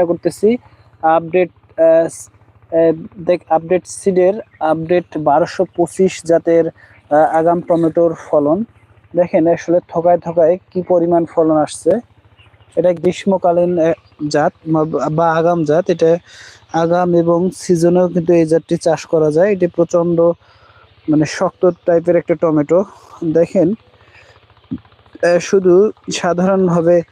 চেষ্টা করতেছি আপডেট দেখ আপডেট সিডের আপডেট বারোশো পঁচিশ জাতের আগাম টমেটোর ফলন। দেখেন আসলে থকায় থকায় কি পরিমাণ ফলন আসছে। এটা গ্রীষ্মকালীন জাত বা- আগাম জাত। এটা আগাম এবং সিজনেও কিন্তু এই জাতটি চাষ করা যায়। এটি প্রচণ্ড মানে শক্ত টাইপের একটা টমেটো। দেখেন শুধু সাধারণভাবে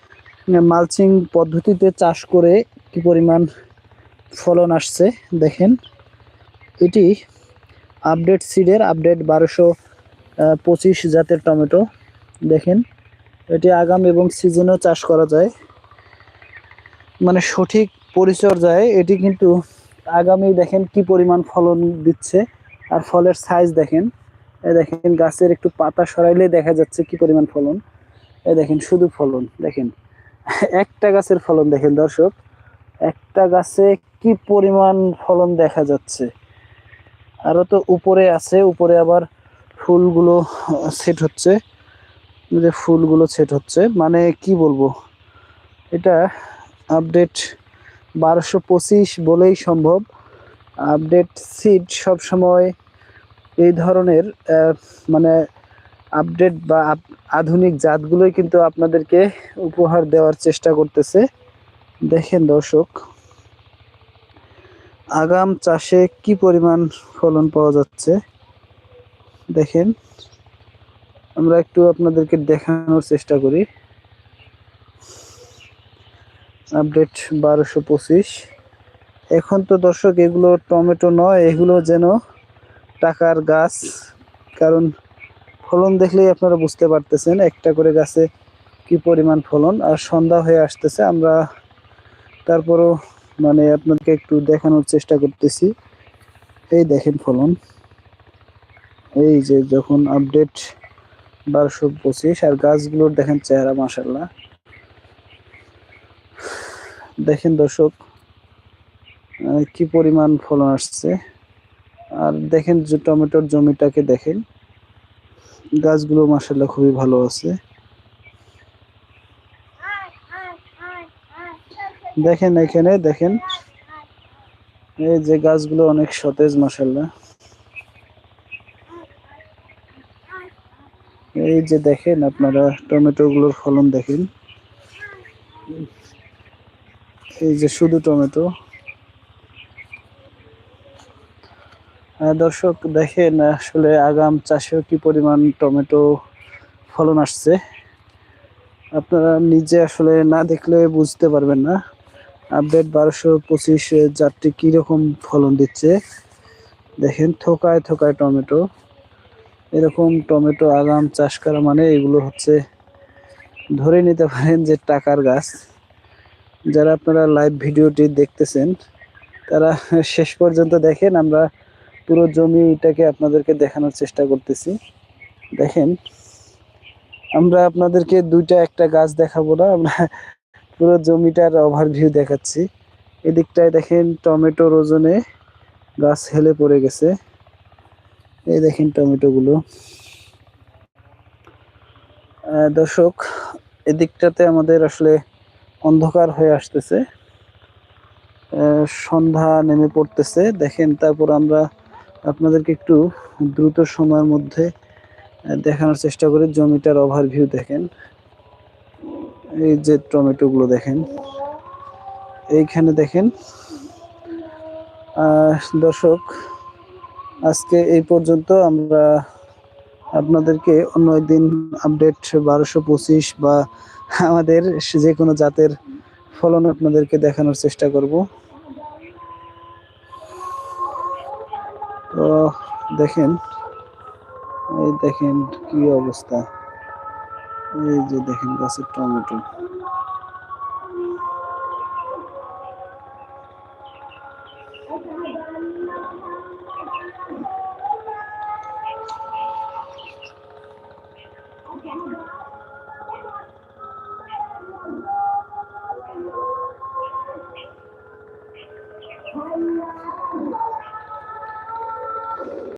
মালচিং পদ্ধতিতে চাষ করে কি পরিমাণ ফলন আসছে, দেখেন। এটি আপডেট সিডের আপডেট বারোশো পঁচিশ জাতের টমেটো, দেখেন। এটি আগাম এবং সিজনেও চাষ করা যায়। মানে সঠিক পরিচর্যায় এটি কিন্তু আগামী দেখেন কি পরিমাণ ফলন দিচ্ছে, আর ফলের সাইজ দেখেন। এ দেখেন, গাছের একটু পাতা সরাইলে দেখা যাচ্ছে কি পরিমাণ ফলন। এ দেখেন, শুধু ফলন, দেখেন। একটা গাছের ফলন, দেখেন দর্শক। একটা গাছে কি পরিমাণ ফলন দেখা যাচ্ছে? আরও তো উপরে আছে, উপরে আবার ফুলগুলো সেট হচ্ছে। যে ফুলগুলো সেট হচ্ছে মানে কি বলব? এটা আপডেট বারোশো পঁচিশ বলেই সম্ভব। আপডেট সিড সব সময় এই ধরনের মানে আপডেট বা আধুনিক জাতগুলোই কিন্তু আপনাদেরকে উপহার দেওয়ার চেষ্টা করতেছে। দেখেন দর্শক, আগাম চাষে কি পরিমাণ ফলন পাওয়া যাচ্ছে? দেখেন, আমরা একটু আপনাদেরকে দেখানোর চেষ্টা করি। আপডেট বারোশো পঁচিশ। এখন তো দর্শক, এগুলো টমেটো নয়, এগুলো যেন টাকার গাছ। কারণ ফলন দেখলেই আপনারা বুঝতে পারতেছেন একটা করে গাছে কি পরিমাণ ফলন। আর সন্ধ্যা হয়ে আসতেছে, আমরা তারপরও মানে আপনাদেরকে একটু দেখানোর চেষ্টা করতেছি। এই দেখেন ফলন। এই যে যখন আপডেট বারোশো পঁচিশ আর গাছগুলোর দেখেন চেহারা মাসাল্লাহ দেখেন দর্শক কি পরিমাণ ফলন আসছে। আর দেখেন যে টমেটোর জমিটাকে দেখেন, গাছগুলো মাসাল্লাহ খুবই ভালো আছে। দেখেন এখানে, দেখেন। এই যে গাছগুলো অনেক সতেজ মাসাল্লাহ এই যে দেখেন আপনারা টমেটো গুলোর ফলন দেখেন। এই যে শুধু টমেটো। দর্শক, দেখেন আসলে আগাম চাষেও কি পরিমাণ টমেটো ফলন আসছে। আপনারা নিজে আসলে না দেখলে বুঝতে পারবেন না। আপডেট বারোশো পঁচিশ জাতটি কীরকম ফলন দিচ্ছে? দেখেন, থোকায় থোকায় টমেটো। এরকম টমেটো, আগাম, চাষ করা মানে এগুলো হচ্ছে ধরে নিতে পারেন যে টাকার গাছ। যারা আপনারা লাইভ ভিডিওটি দেখতেছেন, তারা শেষ পর্যন্ত দেখেন, আমরা পুরো জমিটাকে আপনাদেরকে দেখানোর চেষ্টা করতেছি। দেখেন, আমরা আপনাদেরকে দুইটা একটা গাছ দেখাবো না, আমরা পুরো জমিটার ওভারভিউ দেখাচ্ছি। এদিকটায় দেখেন টমেটোর ওজনে গাছ হেলে পড়ে গেছে। এই দেখেন টমেটো গুলো দর্শক, এদিকটাতে আমাদের আসলে অন্ধকার হয়ে আসতেছে। সন্ধ্যা নেমে পড়তেছে। দেখেন, তারপর আমরা আপনাদেরকে একটু দ্রুত সময়ের মধ্যে দেখানোর চেষ্টা করি জমিটার ওভারভিউ দেখেন। এই যে টমেটো গুলো দেখেন, এইখানে দেখেন দর্শক, আজকে এই পর্যন্ত আমরা আপনাদেরকে অন্য একদিন আপডেট বারোশো পঁচিশ বা আমাদের যে কোনো জাতের ফলন আপনাদেরকে দেখানোর চেষ্টা করব। তো দেখেন, এই দেখেন কি অবস্থা। এই যে দেখেন গাছের টমেটো।